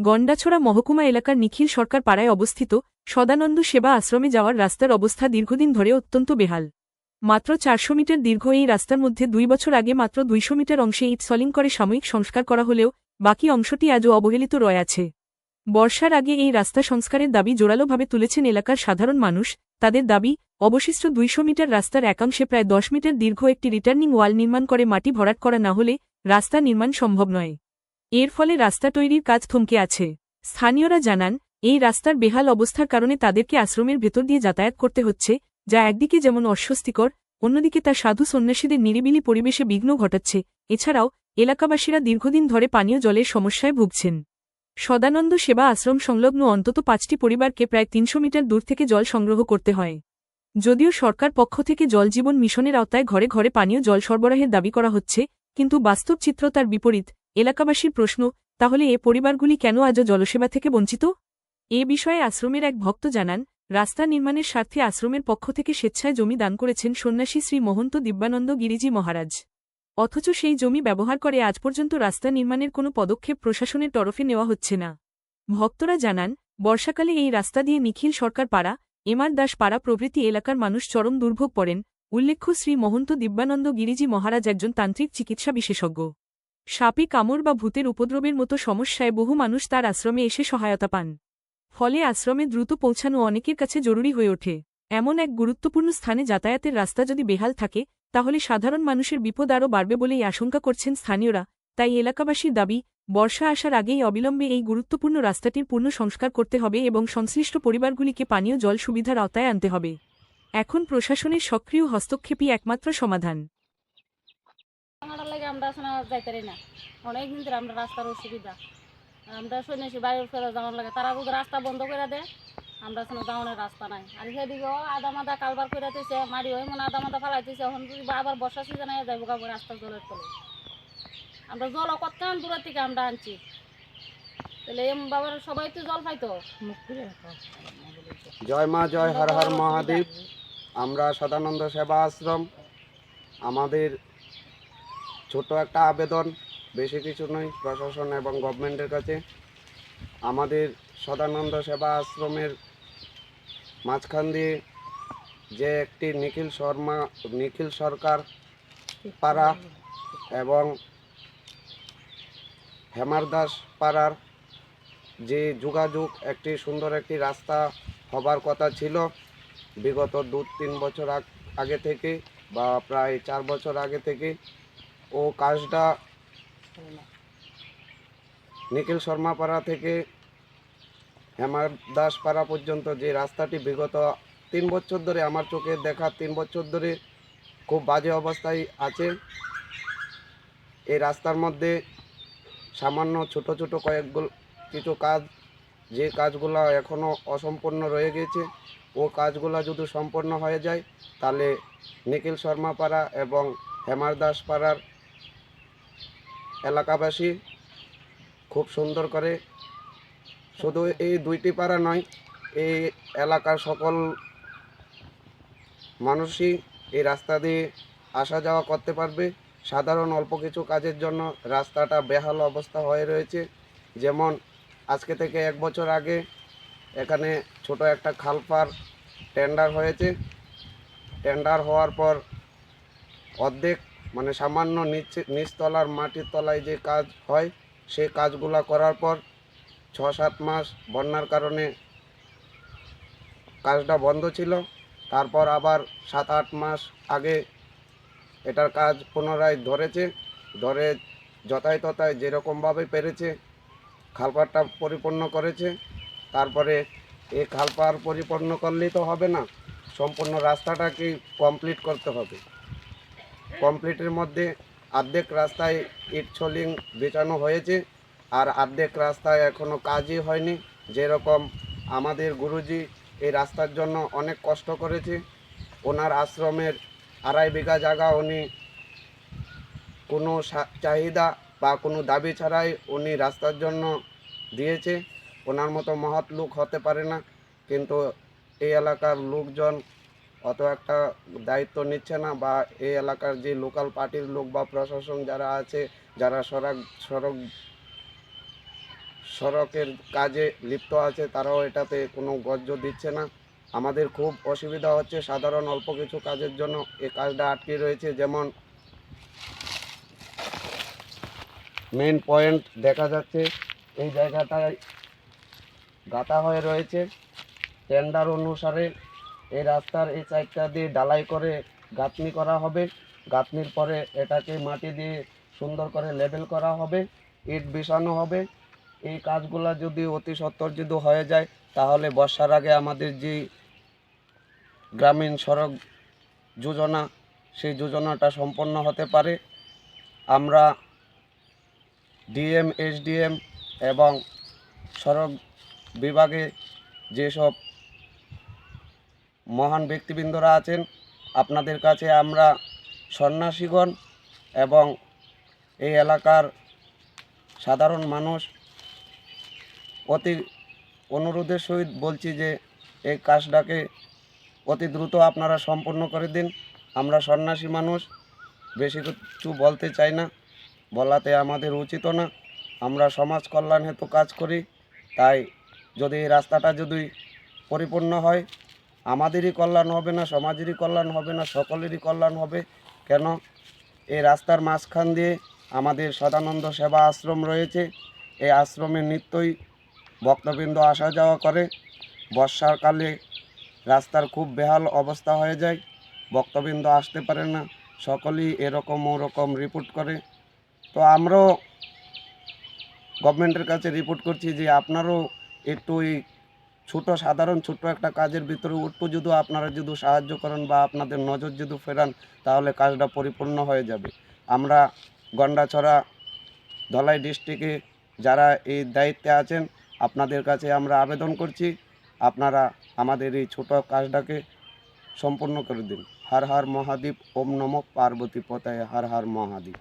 গন্ডাছড়া মহকুমা এলাকার নিখিল সরকার পাড়ায় অবস্থিত সদানন্দ সেবা আশ্রমে যাওয়ার রাস্তার অবস্থা দীর্ঘদিন ধরে অত্যন্ত বেহাল। মাত্র চারশো মিটার দীর্ঘ এই রাস্তার মধ্যে দুই বছর আগে মাত্র দুইশো মিটার অংশে ইট সলিং করে সাময়িক সংস্কার করা হলেও বাকি অংশটি আজও অবহেলিত রয়ে আছে। বর্ষার আগে এই রাস্তা সংস্কারের দাবি জোরালোভাবে তুলেছেন এলাকার সাধারণ মানুষ। তাদের দাবি, অবশিষ্ট দুইশো মিটার রাস্তার একাংশে প্রায় দশ মিটার দীর্ঘ একটি রিটার্নিং ওয়াল নির্মাণ করে মাটি ভরাট করা না হলে রাস্তা নির্মাণ সম্ভব নয়। এর ফলে রাস্তা তৈরির কাজ থমকে আছে। স্থানীয়রা জানান, এই রাস্তার বেহাল অবস্থার কারণে তাদেরকে আশ্রমের ভেতর দিয়ে যাতায়াত করতে হচ্ছে, যা একদিকে যেমন অস্বস্তিকর, অন্যদিকে তা সাধু সন্ন্যাসীদের নিরিবিলি পরিবেশে বিঘ্ন ঘটাচ্ছে। এছাড়াও, এলাকাবাসীরা দীর্ঘদিন ধরে পানীয় জলের সমস্যায় ভুগছেন। সদানন্দ সেবা আশ্রম সংলগ্ন অন্তত পাঁচটি পরিবারকে প্রায় তিনশো মিটার দূর থেকে জল সংগ্রহ করতে হয়। যদিও সরকার পক্ষ থেকে জলজীবন মিশনের আওতায় ঘরে ঘরে পানীয় জল সরবরাহের দাবি করা হচ্ছে, কিন্তু বাস্তব চিত্র তার বিপরীত। এলাকাবাসীর প্রশ্ন, তাহলে এ পরিবারগুলি কেন আজও জলসেবা থেকে বঞ্চিত? এ বিষয়ে আশ্রমের এক ভক্ত জানান, রাস্তা নির্মাণের স্বার্থে আশ্রমের পক্ষ থেকে স্বেচ্ছায় জমি দান করেছেন সন্ন্যাসী শ্রী মহন্ত দিব্যানন্দ গিরিজি মহারাজ। অথচ সেই জমি ব্যবহার করে আজ পর্যন্ত রাস্তা নির্মাণের কোনো পদক্ষেপ প্রশাসনের তরফে নেওয়া হচ্ছে না। ভক্তরা জানান, বর্ষাকালে এই রাস্তা দিয়ে নিখিল সরকার পাড়া এমার দাস পাড়া প্রভৃতি এলাকার মানুষ চরম দুর্ভোগ পড়েন, উল্লেখ্য শ্রী মহন্ত দিব্যানন্দ গিরিজি মহারাজ একজন তান্ত্রিক চিকিৎসা বিশেষজ্ঞ। সাপে কামড় বা ভূতের উপদ্রবের মতো সমস্যায় বহু মানুষ তার আশ্রমে এসে সহায়তা পান। ফলে আশ্রমে দ্রুত পৌঁছানো অনেকের কাছে জরুরি হয়ে ওঠে। এমন এক গুরুত্বপূর্ণ স্থানে যাতায়াতের রাস্তা যদি বেহাল থাকে, তাহলে সাধারণ মানুষের বিপদ আরও বাড়বে বলেই আশঙ্কা করছেন স্থানীয়রা। তাই এলাকাবাসীর দাবি, বর্ষা আসার আগেই অবিলম্বে এই গুরুত্বপূর্ণ রাস্তাটির পূর্ণ সংস্কার করতে হবে এবং সংশ্লিষ্ট পরিবারগুলিকে পানীয় জল সুবিধার আওতায় আনতে হবে। এখন প্রশাসনের সক্রিয় হস্তক্ষেপই একমাত্র সমাধান। আমরা শোনা যাইতারি না। অনেক দিন ধরে আমরা রাস্তার অসুবিধা। আমরা সন্ন্যাসী বাড়ির ফেরা যাওয়ার লাগে। তারা যদি রাস্তা বন্ধ করে দেয়, আমরা শোনা যাওয়ানোর রাস্তা নাই। আর সেদিকেও আদা মাদা কালবার দিয়েছে মারি হয়ে মনে আদা মাদা ফালাইতেছে এখন যদি আবার বর্ষা সিজনে যাইব গাবো রাস্তা জলের তলে। আমরা জল কতক্ষণ দূরের থেকে আমরা আনছি। তাহলে এম বাবার সবাই তো জল পাইতো। জয় মা, জয় হর হর মহাদেব। আমরা সদানন্দ সেবা আশ্রম আমাদের ছোট একটা আবেদন, বেশি কিছু নয়, প্রশাসন এবং গভর্নমেন্টের কাছে। আমাদের সদানন্দ সেবা আশ্রমের মাঝখান দিয়ে যে একটি নিখিল শর্মা, নিখিল সরকার পাড়া এবং হেমার দাস পাড়ার যে যোগাযোগ, একটি সুন্দর একটি রাস্তা হবার কথা ছিল। বিগত দু তিন বছর আগ- থেকে বা প্রায় চার বছর আগে থেকে ও কাজটা নিখিল শর্মা পাড়া থেকে হেমার দাস পাড়া পর্যন্ত যে রাস্তাটি বিগত তিন বছর ধরে আমার চোখে দেখা, তিন বছর ধরে খুব বাজে অবস্থায় আছে। এই রাস্তার মধ্যে সামান্য ছোট ছোট কয়েকগুলো কিছু কাজ, যে কাজগুলো এখনও অসম্পূর্ণ রয়ে গেছে, ও কাজগুলো যদি সম্পন্ন হয়ে যায়, তাহলে নিখিল শর্মা পাড়া এবং হেমার দাস পাড়ার এলাকাবাসী খুব সুন্দর করে। শুধু এই দুইটি পাড়া নয়, এই এলাকার সকল মানুষই এই রাস্তা দিয়ে আসা যাওয়া করতে পারবে। সাধারণ অল্প কিছু কাজের জন্য রাস্তাটা বেহাল অবস্থা হয়ে রয়েছে। যেমন আজকে থেকে এক বছর আগে এখানে ছোট একটা খালপার টেন্ডার হয়েছে। টেন্ডার হওয়ার পর অর্ধেক মানে সামান্য নিচে, নিচতলার মাটির তলায় যে কাজ হয় সেই কাজগুলো করার পর ছ সাত মাস বন্যার কারণে কাজটা বন্ধ ছিল। তারপর আবার সাত আট মাস আগে এটার কাজ পুনরায় ধরেছে। ধরে যথায় তথায় যেরকমভাবে পেরেছে খালপাড়টা পরিপূর্ণ করেছে। তারপরে এই খালপাড় পরিপূর্ণ করলেই তো হবে না। সম্পূর্ণ রাস্তাটাকে কমপ্লিট করতে হবে। কমপ্লিটের মধ্যে অর্ধেক রাস্তায় ইট ছলিং বেচানো হয়েছে আর অর্ধেক রাস্তায় এখনও কাজই হয়নি। যেরকম আমাদের গুরুজি এই রাস্তার জন্য অনেক কষ্ট করেছে। ওনার আশ্রমের আড়াই বিঘা জায়গা উনি কোনো চাহিদা বা কোনো দাবি ছাড়াই উনি রাস্তার জন্য দিয়েছে। ওনার মতো মহৎ লোক হতে পারে না। কিন্তু এই এলাকার লোকজন অত একটা দায়িত্ব নিচ্ছে না বা এই এলাকার যে লোকাল পার্টির লোক বা প্রশাসন যারা আছে, যারা সড়ক সড়ক, সড়কের কাজে লিপ্ত আছে, তারাও এটাতে কোনো গর্জ দিচ্ছে না। আমাদের খুব অসুবিধা হচ্ছে সাধারণ অল্প কিছু কাজের জন্য এই কাজটা আটকে রয়েছে। যেমন মেন পয়েন্ট দেখা যাচ্ছে, এই জায়গাটায় গাঁথা হয়ে রয়েছে। টেন্ডার অনুসারে এই রাস্তার এই সাইডটা দিয়ে ডালাই করে গাঁথনি করা হবে। গাঁথনির পরে এটাকে মাটি দিয়ে সুন্দর করে লেবেল করা হবে, ইট বিছানো হবে। এই কাজগুলো যদি অতি সত্বর যদি হয়ে যায়, তাহলে বর্ষার আগে আমাদের যে গ্রামীণ সড়ক যোজনা, সেই যোজনাটা সম্পন্ন হতে পারে। আমরা ডিএম, এসডিএম এবং সড়ক বিভাগে যেসব মহান ব্যক্তিবৃন্দরা আছেন। আপনাদের কাছে আমরা সন্ন্যাসীগণ এবং এই এলাকার সাধারণ মানুষ। অতি অনুরোধের সহিত বলছি যে এই কাজটাকে অতি দ্রুত আপনারা সম্পন্ন করে দিন। আমরা সন্ন্যাসী মানুষ, বেশি কিছু বলতে চাই না, বলাতে আমাদের উচিত না। আমরা সমাজ কল্যাণ হেতু কাজ করি, তাই যদি এই রাস্তাটা যদি পরিপূর্ণ হয় আমাদেরই কল্যাণ হবে না, সমাজেরই কল্যাণ হবে না, সকলেরই কল্যাণ হবে। কেন? এই রাস্তার মাঝখান দিয়ে আমাদের সদানন্দ সেবা আশ্রম রয়েছে। এই আশ্রমে নিত্যই ভক্তবৃন্দ আসা যাওয়া করে। বর্ষাকালে রাস্তার খুব বেহাল অবস্থা হয়ে যায়। ভক্তবৃন্দ আসতে পারে না, সকলেই এরকম ওরকম রিপোর্ট করে। তো আমরাও গভর্নমেন্টের কাছে রিপোর্ট করছি যে আপনারও একটু এই ছোটো সাধারণ ছোট্ট একটা কাজের ভিতরে একটু যদি আপনারা যদি সাহায্য করেন বা আপনাদের নজর যদি ফেরান, তাহলে কাজটা পরিপূর্ণ হয়ে যাবে। আমরা গন্ডাছড়া ধলাই ডিস্ট্রিক্টে যারা এই দায়িত্বে আছেন, আপনাদের কাছে আমরা আবেদন করছি, আপনারা আমাদের এই ছোট কাজটাকে সম্পূর্ণ করে দিন। হর হর মহাদ্বীপ ওম নমঃ, পার্বতী পতায় হর হর মহাদ্বীপ